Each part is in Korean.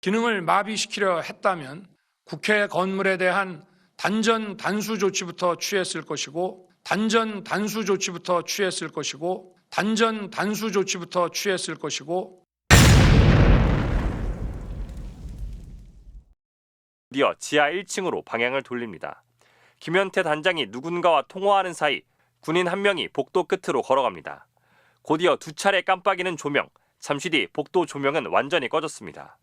기능을 마비시키려 했다면 국회 건물에 대한 단전 단수 조치부터 취했을 것이고 단전 단수 조치부터 취했을 것이고 단전 단수 조치부터 취했을 것이고 드디어 지하 1층으로 방향을 돌립니다. 김현태 단장이 누군가와 통화하는 사이 군인 한 명이 복도 끝으로 걸어갑니다. 곧이어 두 차례 깜빡이는 조명, 잠시 뒤 복도 조명은 완전히 꺼졌습니다.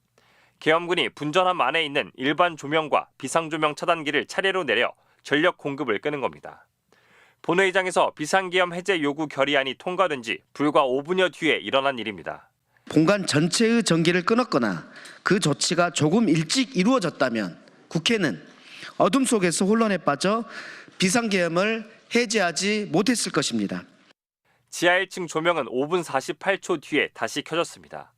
계엄군이 분전함 안에 있는 일반 조명과 비상조명 차단기를 차례로 내려 전력 공급을 끄는 겁니다. 본회의장에서 비상계엄 해제 요구 결의안이 통과된 지 불과 5분여 뒤에 일어난 일입니다. 본관 전체의 전기를 끊었거나 그 조치가 조금 일찍 이루어졌다면 국회는 어둠 속에서 혼란에 빠져 비상계엄을 해제하지 못했을 것입니다. 지하 1층 조명은 5분 48초 뒤에 다시 켜졌습니다.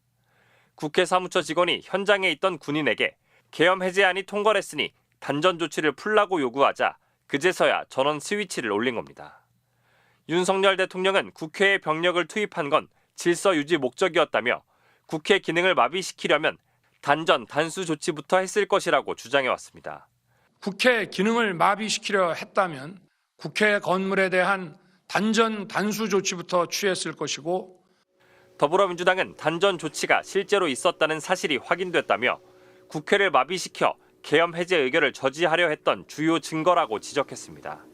국회 사무처 직원이 현장에 있던 군인에게 계엄 해제안이 통과했으니 단전 조치를 풀라고 요구하자 그제서야 전원 스위치를 올린 겁니다. 윤석열 대통령은 국회에 병력을 투입한 건 질서 유지 목적이었다며 국회 기능을 마비시키려면 단전 단수 조치부터 했을 것이라고 주장해 왔습니다. 국회 기능을 마비시키려 했다면 국회 건물에 대한 단전 단수 조치부터 취했을 것이고 더불어민주당은 단전 조치가 실제로 있었다는 사실이 확인됐다며 국회를 마비시켜 계엄 해제 의결을 저지하려 했던 주요 증거라고 지적했습니다.